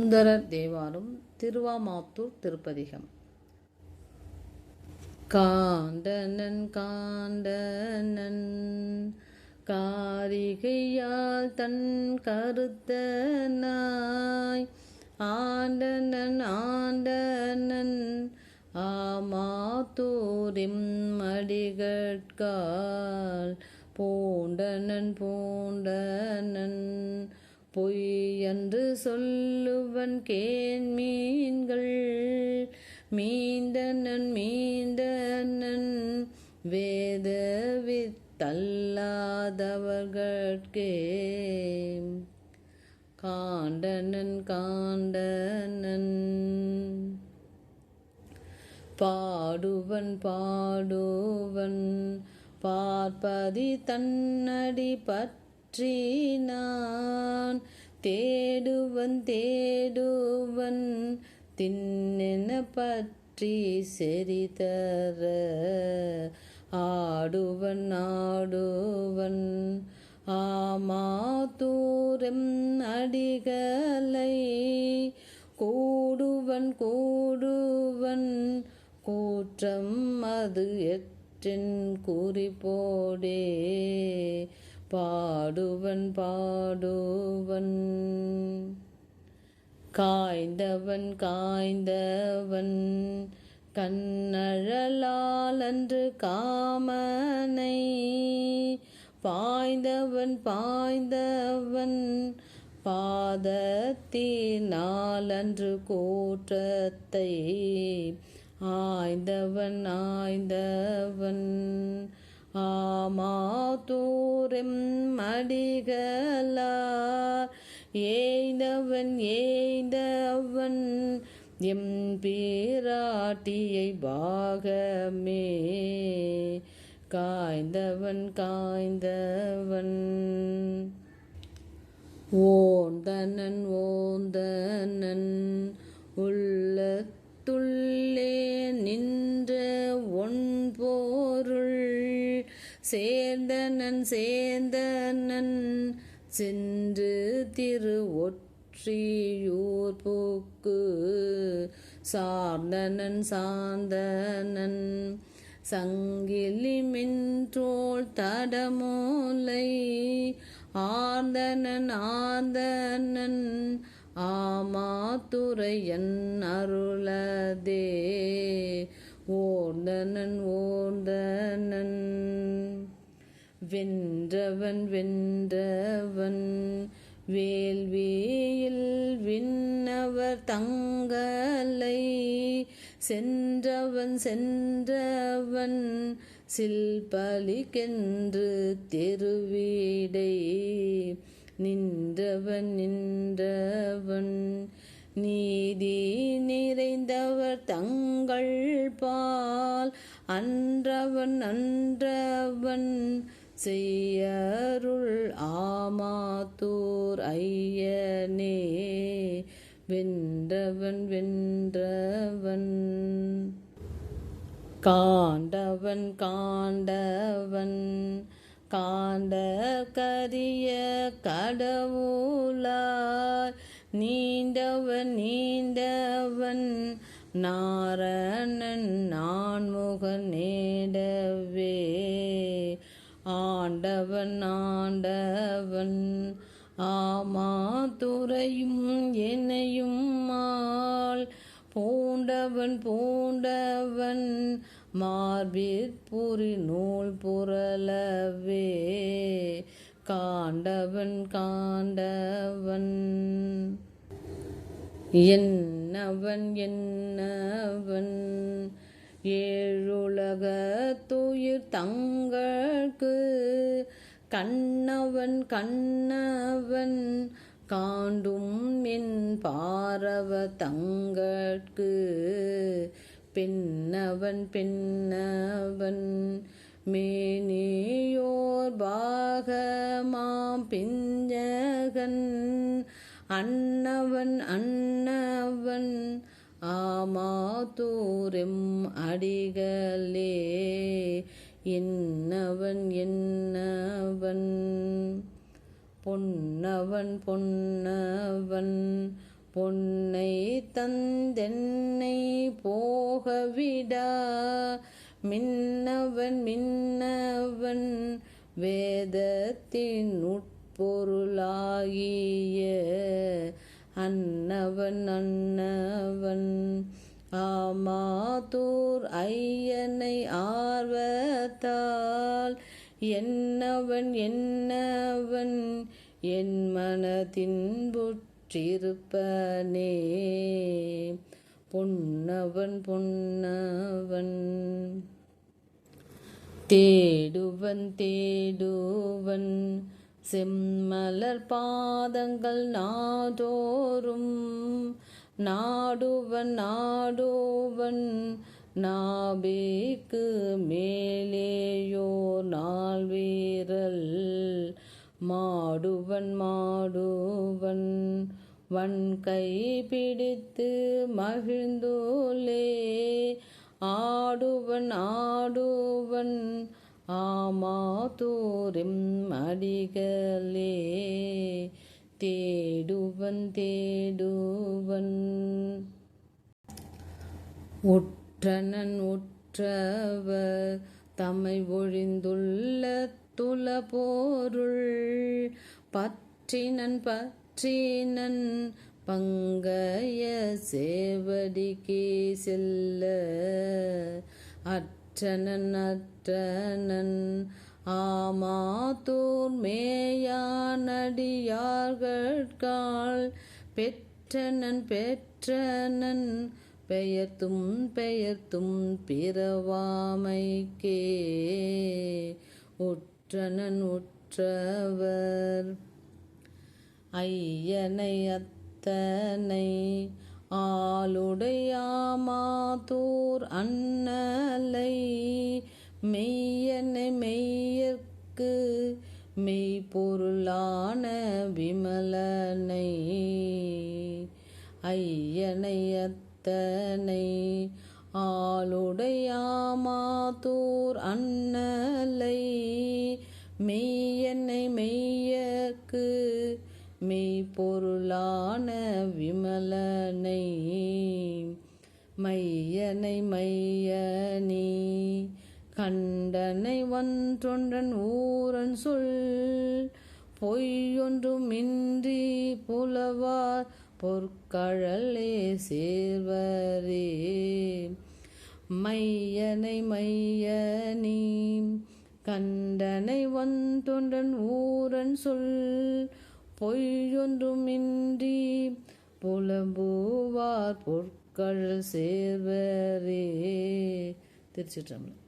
சுந்தரர் தேவாரம் திருவாமாத்தூர் திருப்பதிகம். காண்டனன் காண்டனன் காரிகையால் தன் கருத்தனாய். ஆண்டனன் ஆண்டனன் ஆமாத்தூரிம் மடிகட்கால். பூண்டனன் பூண்டனன் பொய் என்று சொல்லுவன் கேன் மீன்கள். மீண்டனன் மீண்டனன் வேத வித்தல்லாதவர்கட்கே காண்டனன் காண்டனன் பாடுவன் பாடுவன் பார்ப்பதி தன்னடி பற்ற நான் தேடுவன் தேடுவன் தின்னென பற்றி செறிதர ஆடுவன் ஆடுவன் ஆமாத்தூரம் அடிகளை. கூடுவன் கூடுவன் கூற்றம் அது எற்றின் குறிப்போடே பாடுவன் பாடுவன். காய்ந்தவன் காய்ந்தவன். கண்ணழலாலன்று காமனை. பாய்ந்தவன் பாய்ந்தவன். பாதத்தினாலன்று கூற்றத்தை. ஆய்ந்தவன் ஆய்ந்தவன். ஆமாத்தூரம் மடிகளார் ஏய்ந்தவன் ஏய்ந்தவன் எம் பேராட்டியை பாகமே. காய்ந்தவன் காய்ந்தவன் ஓந்தனன் ஓந்தனன் உள்ளத்துள்ளே நின்ற ஒன் சேர்ந்தனன் சேர்ந்தனன் சென்று திரு ஒற்றியூர் போக்கு. சார்ந்தனன் சார்ந்தனன் சங்கிலி மின்றோள் தடமோலை. ஆர்ந்தனன் ஆர்ந்தனன் ஆமாத்துறையன் அருளதே. ஓர்ந்தனன் ஓ வென்றவன் வென்றவன் வேல்வேயில் விண்ணவர் தங்களை சென்றவன் சென்றவன் சில்பலிக்கென்று தெருவீடை. நின்றவன் நின்றவன் நீதி நிறைந்தவர் தங்கள் பால். அன்றவன் அன்றவன் செய்யருள் ஆமாத்தூர் ஐயனே வென்றவன் வென்றவன். காண்டவன் காண்டவன் காண்ட கரிய கடவுளார் நீண்டவன் நீண்டவன். நாரணன் நான்முகன் நேடவே ஆண்டவன் ஆண்டவன். ஆமாத்துறையும் என்னையும் மால் பூண்டவன் பூண்டவன். மார்பிற்புரி நூல் புரளவே. காண்டவன் காண்டவன். என்னவன் என்னவன். உலகத்துயிர் தங்கள்கு கண்ணவன் கண்ணவன் காண்டும் என் பாரவ தங்கட்கு பெண்ணவன் பெண்ணவன் மேனியோர் பாகமாம் பிஞ்சகன் அன்னவன் அன்னவன் ஆமாத்தூரெம் அடிகளே என்னவன் என்னவன்? பொன்னவன் பொன்னவன் பொன்னை தந்தென்னை போகவிடா. மின்னவன் மின்னவன் வேதத்தின் உட்பொருளாகிய அன்னவன் அன்னவன். ஆமாத்தூர் ஐயனை ஆர்வத்தால் என்னவன் என்னவன்? என் மனதின்புற்றிருப்பனே பொன்னவன் பொன்னவன். தேடுவன் தேடுவன். செம்மலர் பாதங்கள் நாதோறும் நாடுவன் நாடுவன் நாபிக்கு மேலேயோ நாள் வீரல் மாடுவன் மாடுவன் வன் கை பிடித்து மகிழ்ந்தோலே ஆடுவன் ஆடுவன் ஆமாத்தூரிம் அடிகளே தேடுவன் தேடுவன். ஒற்றனன் ஒற்றவர் தம்மை ஒழிந்துள்ள துல போருள் பற்றினன் பற்றினன் பங்கைய சேவடிக்கே செல்ல அற்றனன் அற்றனன் ஆமாத்தூர் மேயானடியார்காள் பெற்றனன் பெற்றனன் பெயர்த்தும் பெயர்த்தும் பிறவாமைக்கே உற்றனன் உற்றவர். ஐயனை அத்தனை ஆளுடையாமாத்தூர் அண்ணலை மெய்யனை மெய்யற்கு மெய்ப்பொருளான விமலனை ஐயனையத்தனை ஆளுடையாமாத்தூர் அண்ணலை மெய்யனை மெய்யக்கு மெய்பொருளான விமலனை மையனை மையனி கண்டனை ஒன்றொன்றன் ஊரன் சொல் பொய்யொன்றுமின்றி புலவார் பொற்கழலே சேர்வரே. மையனை மையனி கண்டனை ஒன்றொன்றன் ஊரன் சொல் பொய்யொன்றுமின்றி புலம்புவார் பொற்கள் சேர்வரே. திருச்சிற்றம்பலம்.